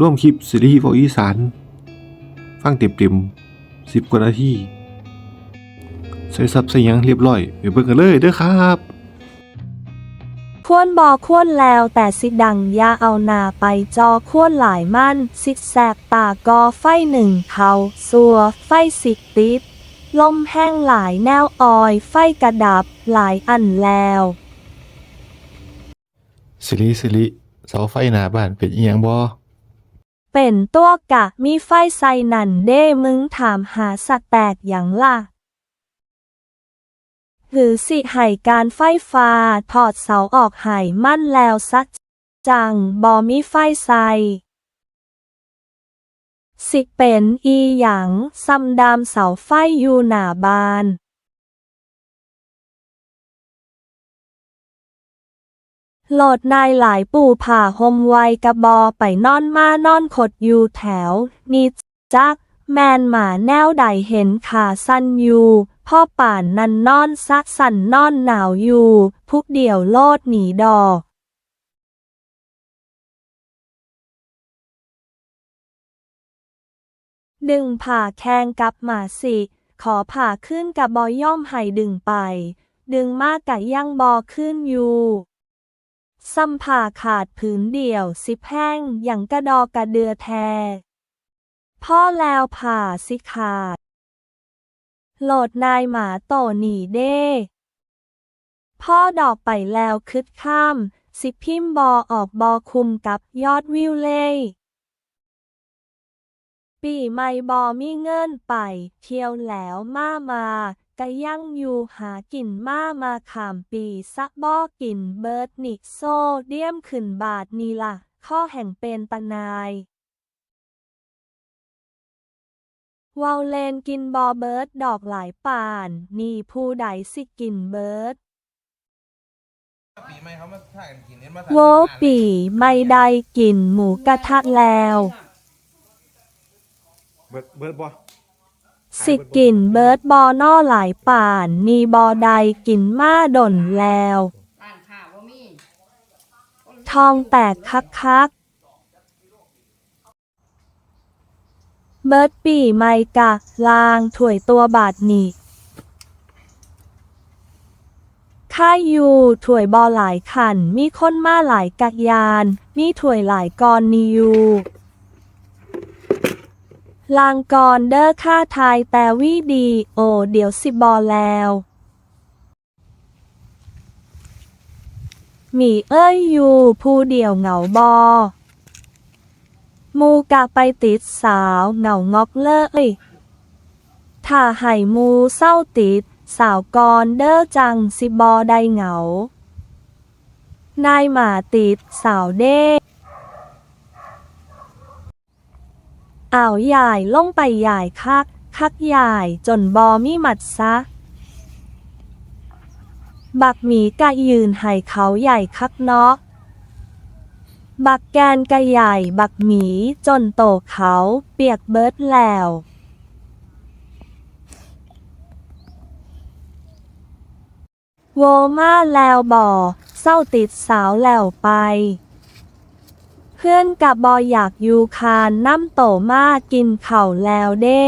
ร่วมคลิปซีรีส์เวาอีสานฟังเต็มๆสิบกว่านาทีใส่ซับใส่หยังเรียบร้อยไปเบิ่งกันเลยเด้อครับควรบอควรแล้วแต่สิดังอยาเอาหนาไปจอควรหลายมั่นสิแสบตากอไฟหนึ่งเขาสัวไฟสิติดลมแห้งหลายแนวออยไฟกระดับหลายอันแล้วสิริสิริเสาไฟหน้าบ้านเป็นอีหยังบ่ เป็นตัวกะมีไฟใส่นันเด้มึงถามหาสักแตกอย่างล่ะ หรือสิไห่การไฟฟ้าถอดเสาออกไห่มั่นแล้วสักจังบอมีไฟใส่สิเป็นอีหยังซ้ำดามเสาไฟอยู่หน้าบาน โหลดนายหลายปู่ผ่าหมไวกระบอไปนอนมานอนขดอยู่แถว นี่จัก แมนหมาแนวใดเห็นขาสั้นอยู่พ่อป่านนันนอนซักสันนอนหนาวอยู่ พุกเดี่ยวโลดหนีดอดึงผ่าแข้งกับหมาสิ ขอผ่าขึ้นกับบอย่อมให้ดึงไป ดึงมากกะยังบอขึ้นอยู่ ซ้ำผ่าขาดผืนเดี่ยวสิแห้งอย่างกระดอกกระเดือแท พ่อแล้วผ่าสิขาด โหลดนายหมาโตหนีเด้ พ่อดอกไปแล้วคึดข้าม สิพิมพ์บอออกบอคุมกับยอดวิวเล่ยปีไม่บอมีเงินไป เที่ยวแล้วมามา กะยั่งอยู่หากินมามาขามปีสักบอกินเบิร์ดนิโซเดียมขึ้นบาทนี่ล่ะ ข้อแห่งเป็นตะนาย วาวเลนกินบอเบิร์ดดอกหลายป่าน นี่ผู้ใดสิกินเบิร์ดปีใหม่เขามาถ่ายกันกินเห็นมาโวปีไม่ได้กินหมูกระทะแล้ว เบิดเบิดบ่ สิกินเบิร์ดบอนอหลายป่าน มีบอใดกินมาดนแล้ว ร้านค้าบ่มีทองแตกคักคักเบิร์ดปีไมกะ ลางถวยตัวบาทนี่ค่ายอยู่ถวยบอหลายขัน มีคนมาหลายกักยาน มีถวยหลายกรนีอยู่ ลางกรเด้อค่าทายแต่วิดี โอ เดี๋ยวสิบอแล้วหมีเอ้ยอยู่ผู้เดียวเหงาบอ มูกะไปติดสาวเหงางอกเลยถ้าให้มูเศร้าติด สาวกรเด้อจังสิบอได้เหงา นายหมาติดสาวเด้ อ่าวใหญ่ลงไปใหญ่คัก คักใหญ่จนบอมีหมัดซะ บักหมีกะยืนให้เขาใหญ่คักเนาะบักแกนกะใหญ่บักหมีจนโตเขาเปียกเบิดแล้วโวมาแล้วบ่อเศร้าติดสาวแล้วไป เพื่อนกับบอยอยากยูคานน้ำโตมากินเข่าแล้วเด้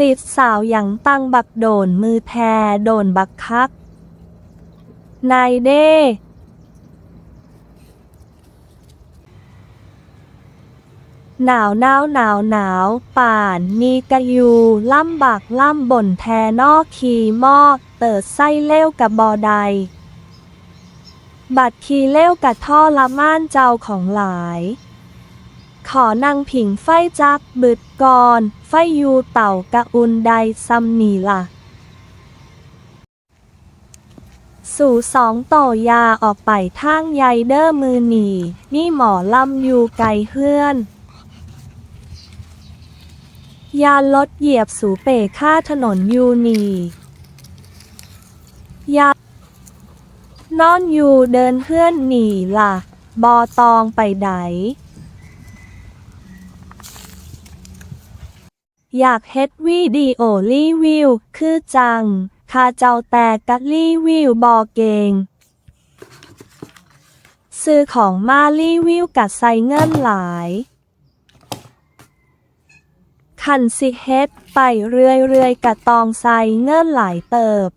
ติดสาวอย่างตั้งบักโดนมือแทโดนบักคัก นายเด้หนาวหนาวหนาวหนาวป่านมีกะยูล่ำบากล่ำบ่นแทนอกขีมอกเติดไส้เล้วกับบอใด บัดขีเล้วกับท่อละม่านเจ้าของหลาย ขอนั่งผิงไฟจักบึดก่อนไฟยูเต่ากะอุนใดซัมนีล่ะ สู่สองต่อยาออกไปทางใยเดอร์มือหนีนี่หมอลำอยู่ไกลเฮื่อนยาลดเหยียบสูเปค่าถนนยูนี ยา นอนอยู่เดินเฮือนหนีล่ะ บอตองไปไหนอยากเฮ็ดวิดีโอรีวิว คือจังข้าเจ้าแต่กัดรีวิวบอเกง ซื้อของมารีวิวกัดใส่เงินหลาย ขันสิเฮ็ดไปเรื่อยๆกะตองใส่เงินหลายเติบ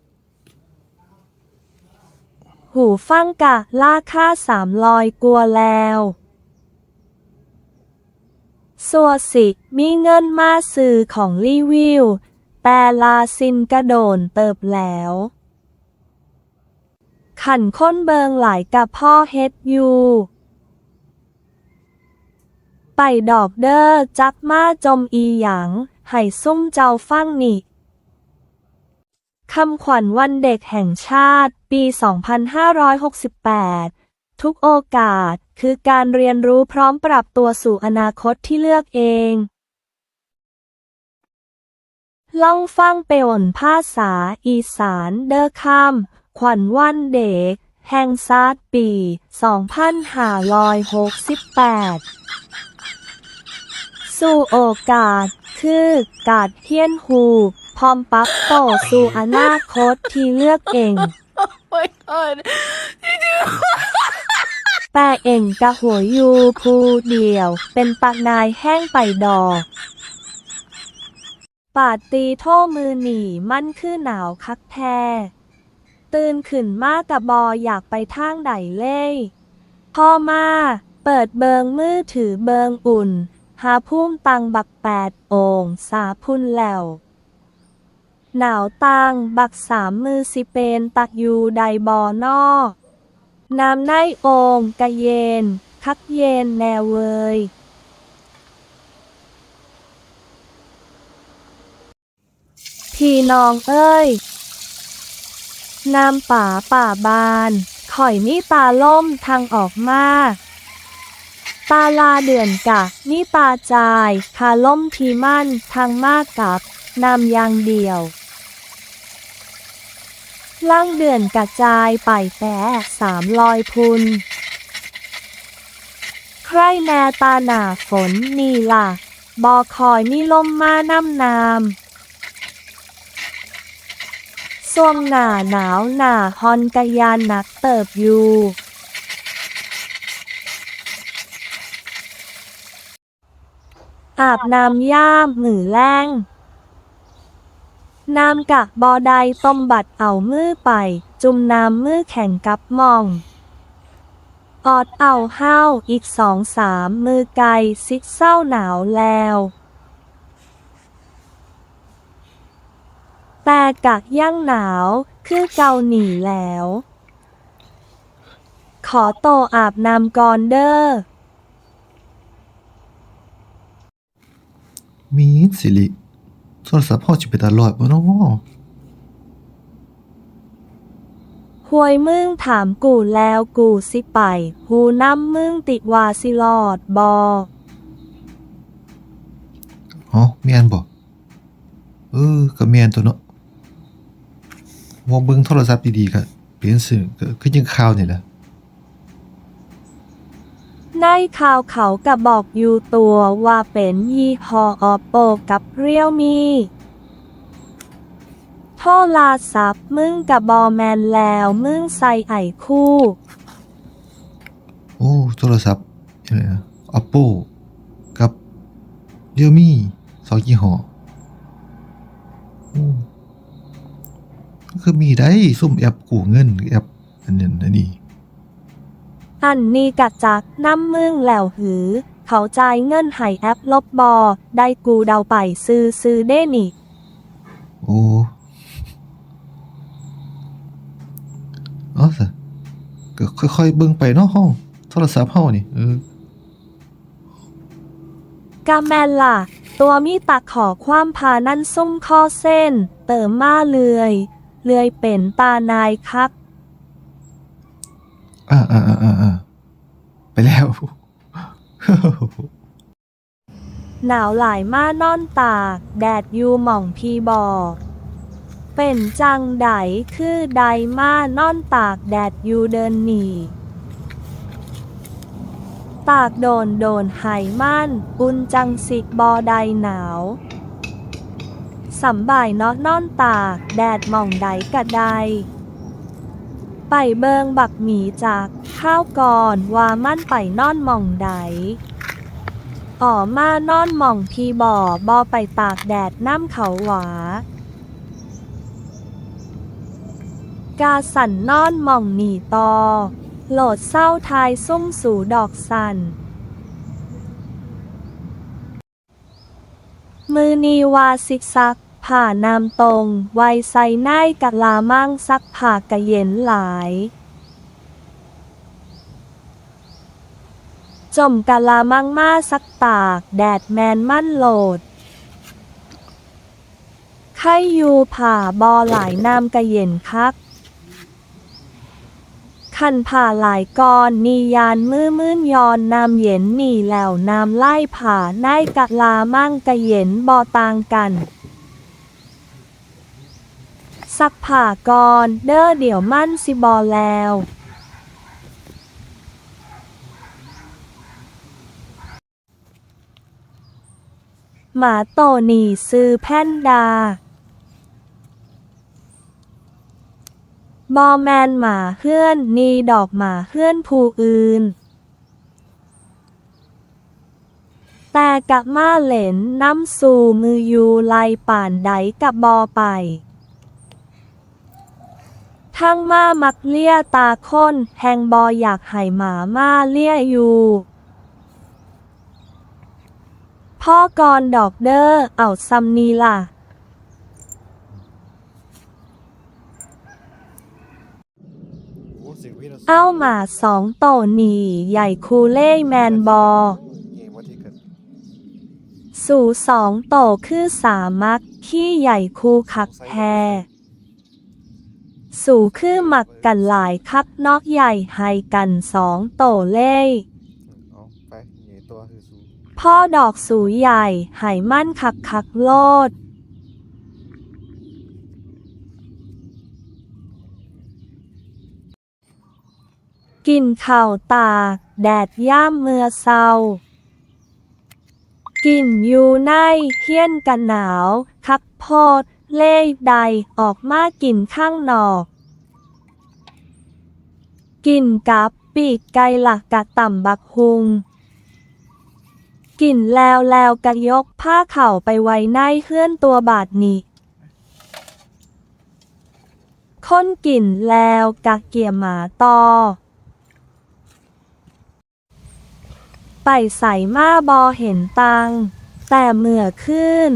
หูฟังกะล่าค่าสามลอยกลัวแล้วสัวสิมีเงินมาซื้อของรีวิว แต่ลาซินกระโดนเติบแล้ว ขันค้นเบิงหลายกับพ่อเฮ็ดอยู่ไปดอกเด้อจักมาจมอีหยังให้ซุ่มเจ้าฟังนี่ คำขวัญวันเด็กแห่งชาติ ปี 2568 ทุกโอกาสคือการเรียนรู้พร้อมปรับตัวสู่อนาคตที่เลือกเอง ล่องฟังเปอ่นภาษา อีสาน เด้อคำขวัญวันเด็ก แห่งชาติปี 2568 สู่โอกาส คือ กาดเฮียนหู พร้อมปรับโตวสู่อนาคตที่เลือกเอง my god. แต่เองกะหัวยูผู้เดียว เป็นปากนายแห้งไปดอกปาดตีโท่มือหนีมันคือหนาวคักแท้ตื่นขึ้นมากับบออยากไปทางใดเล่ยพ่อมา เปิดเบิงมือถือเบิงอุ่น หาพุ่มตังบักแปดโองสาพุ่นแล้ว หนาวตัง บักสามมือสิเป็น ตักอยู่ใดบอนอน้ำในโองกะเย็น คักเย็นแนวเวยพี่น้องเอ้ย น้ำป่าป่าบานข่อยมีตาล่มทางออกมา ตาลาเดือนกะมีตาจายคาล่มทีมั่นทางมากกับนำยางเดียว ล่างเดือนกระจายไปแต่สามลอยพุน ใครแน่ตาหนาฝนนี่ล่ะ บอคอยมีลมมาน้ำนามส่วงหนาหนาวหนาฮอนกะยานหนักเติบอยู่อาบน้ำย่ามหมือแรง น้ำกะบอใดต้มบัดเอามือไป จุ่มน้ำมือแข่งกับมอง ออดเอาห้าวอีกสองสามมือไกลซิกเศร้าหนาวแล้วแต่กะย่างหนาว คือเกาหนีแล้ว ขอโตอาบน้ำก่อนเด้อมีสิริ โทรศัพท์พ่อจิไปตลอดบ่เนาะหวยมึงถามกูแล้วกูสิไป หูน้ำมึงติวาสิลอดบออ๋อแม่นบ่เออก็แม่นตัวเนาะว่าเบิ่งโทรศัพท์ดีๆก็เปลี่ยนสื่อก็คือยังข่าวนี่แหละ ในข่าวเขากะบอกอยู่ตัวว่าเป็นยี่ห้อออโปกับเรียวมีโทรลาซับมึงกับบอแมนแล้วมึงใส่ไอคู่ โอ้โทรศัพท์อะไรนะ Oppo กับ Realme สองยี่ห้อโอ้ก็คือมีได้ซุ่มแอปกู้เงินแอปอันนั้นอันนี้ อันนี้กะจักน้ำมึงแล้วหือ เขาจ่ายเงินให้แอปลบบอ ได้กูเดาไปซื้อซื้อได้นี่ โอ้เอ๋อสะก็ค่อยๆเบิ่งไปเนาะเฮาโทรศัพท์เฮานี่เออกาแมนล่ะ ตัวมีตะขอความพานั่นซุ่มข้อเส้น เติมมาเลื่อยเลื่อยเป็นตานายคักอ่าอ่าอ่าอ่าอ่า ไปแล้ว หนาวหลายมานอนตาก แดดยูหม่องพีบอก เป็นจังไดคือใดมานอนตาก แดดยูเดินหนีตากโดนโดนหายมั่นอุ่นจังสิบอใดหนาวสำบ่ายนอนนอนตาก แดดหม่องใดกะใด ไปเบิงบักหมีจากข้าวก่อนว่ามั่นไปนอนหม่องใดอ๋อมานอนหม่องพีบ่อบอไปตากแดดน้ำเขาหวา กาสันนอนหม่องหนีตอ โหลดเศร้าทายซุ่มสู่ดอกสันมือนีวาซิกซัก ผ่านามตรงไวไซน่ายกะลามั่งซักผ่ากะเย็นหลายจมกะลามั่งมาสักตาก แดดแมนมั่นโหลดไข่ยูผ่าบอหลายนามกะเย็นคักขันผ่าหลายกอนนียานมือมื่นยอนนามเย็นหนีแล้วนามไล่ผ่าไนายกะลามั่งกะเย็นบอตางกัน สักผ่ากอนเด้อเดี๋ยวมั่นสิบอแล้วหมาโตหนีซื้อแพนดา บอแมนหมาเฮื่อนนีดอกหมาเฮื่อนผู้อื่น แต่กะมาเหลนน้ำสู่มือยูไลป่านใดกับบอไป ทั้งมามักเลี่ยตาค้นแหงบออยากให้หมามาเลี่ยอยู่พ่อกรดอกเด้อเอาซัมนีล่ะโอ้เสียงวินาเอาหมาสองโตหนีใหญ่คูเล่แมนบอ สู่สองโตคือสามักขี้ใหญ่คูคักแพ สู่คือหมักกันหลายคักนอกใหญ่ให้กันสองโตเล่เอาไปเหย่ตัวคือสูพ่อดอกสูใหญ่ให้มั่นคักคักโลด กินข้าวตากแดดย่ามเมื่อเศร้า กินอยู่ในเฮียนกันหนาว คักโพด เล่ใดออกมากินข้างนอก กินกับปีกไก่หลักกะต่ำบักฮุง กินแล้วแล้วกะยกผ้าเข่าไปไว้ในเฮื่อนตัวบาดนี้ค้นกินแล้วกะเกี่ยหมาต่อ ไปใส่มาบอเห็นตัง แต่เมื่อขึ้น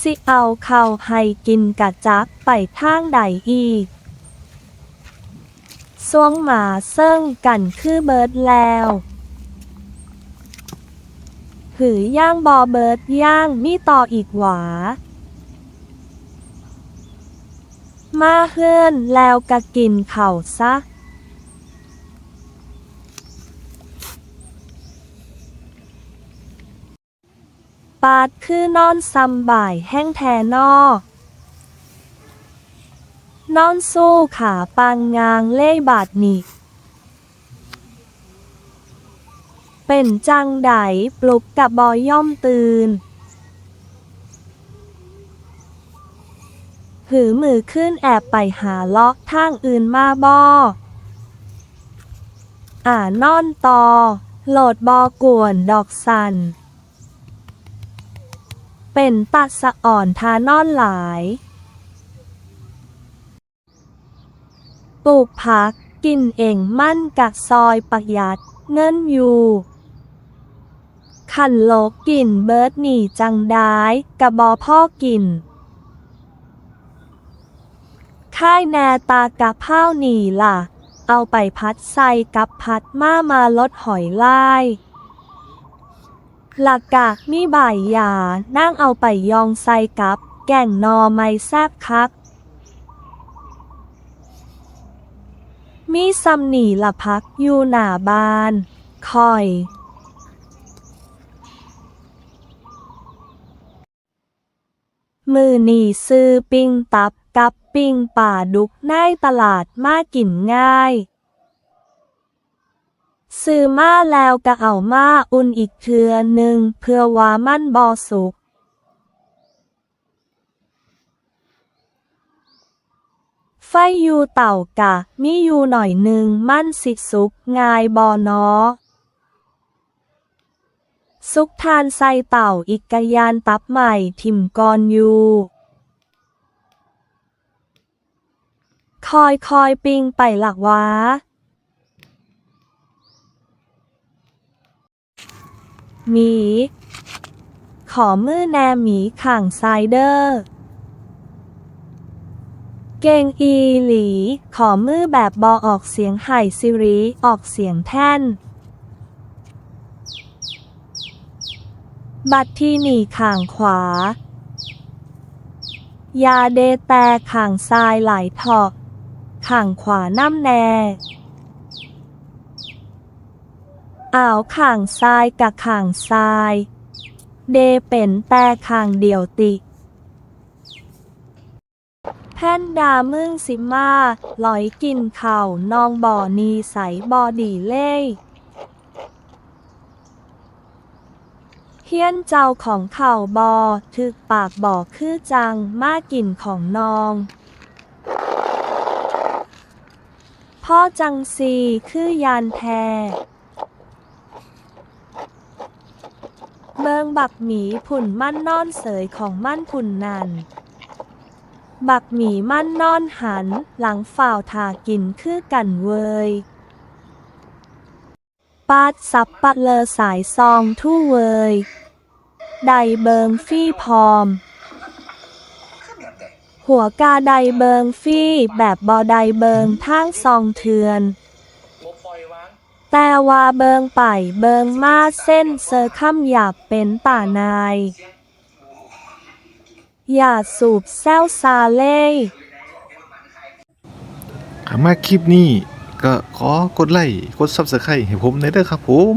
สิเอาเข้าให้กินกะจักไปทางใดอีก สวงหมาเซิ่งกันคือเบิร์ดแล้วหือย่างบอเบิร์ดย่างมีต่ออีกหวา มาเฮือนแล้วกะกินเข่าซะ ปาดคือนอนซำบ่ายแห้งแทนอ นอนสู้ขาปางงางเล่บาดนิเป็นจังไดปลุกกับบอย่อมตื่น หือมือขึ้นแอบไปหาเลาะทางอื่นมาบออ่านอนตอ โหลดบอกวนดอกสัน เป็นตัดสะอ่อนทานอนหลาย ปลูกผัก กินเองมั่นกักซอยประหยัด เงินอยู่ขันโลกกินเบิร์ดหนีจังได้กะบอพ่อกิน ค่ายแนตากะพ้าวหนีล่ะ เอาไปพัดใส่กับพัดมามาลดหอยลายหลักกะมีบ่ายหยานั่งเอาไปยองใส่กับ แก่งนอไม่แซบคัก มีซัมหนีละพักอยู่หน้าบ้านคอย มือหนีซื้อปิ้งตับกับปิ้งป่าดุกในตลาดมากินง่าย ซื้อมาแล้วก็เอามาอุ่นอีกเทือหนึ่งเพื่อว่ามันบอสุก ไฟยูเต่ากะมีอยู่หน่อยหนึ่งมั่นสิสุกงายบอนอซุกทานใส่เต่าอีกกยานตับใหม่ทิมกรยูคอยคอยปิงไปหลักว้าหมี ขอมือแนมหมีข่างไซเดอร์ เก่งอีหลี ขอมือแบบบอออกเสียงไห่ซิริออกเสียงแท่น บัตรที่หนีข่างขวา ยาเดแต่ข่างซ้ายไหลถาะข่างขวาน้ำแน่อ่าวข่างซ้ายกับข่างซ้าย เดเป็นแต่ข่างเดียวติ แพนดามึงสิมาลอยกินเข่านองบ่อนีใสบอดีเล่เฮียนเจ้าของเข่าบอถึกปากบ่อคือจังมากินของนอง พ่อจังซีคือยานแทเมืองบักหมีผุ่นมั่นนอนเสยของมั่นผุ่นนัน บักหมีมั่นนอนหัน หลังฝ่าวทากินคือกันเวยปาดซับปะเลอสายซองทู่เวยไดเบิงฟี่พร้อม หัวกาไดเบิงฟี่แบบบอไดเบิงทางซองเทือน แต่ว่าเบิงไปเบิงมาเส้นเซอร์ค่ำหยาบเป็นป่านาย อย่าสูบแซวซาเล่ขามาคลิปนี้ก็ขอกดไลค์ กด Subscribe ให้ผมหน่อยเด้อครับผม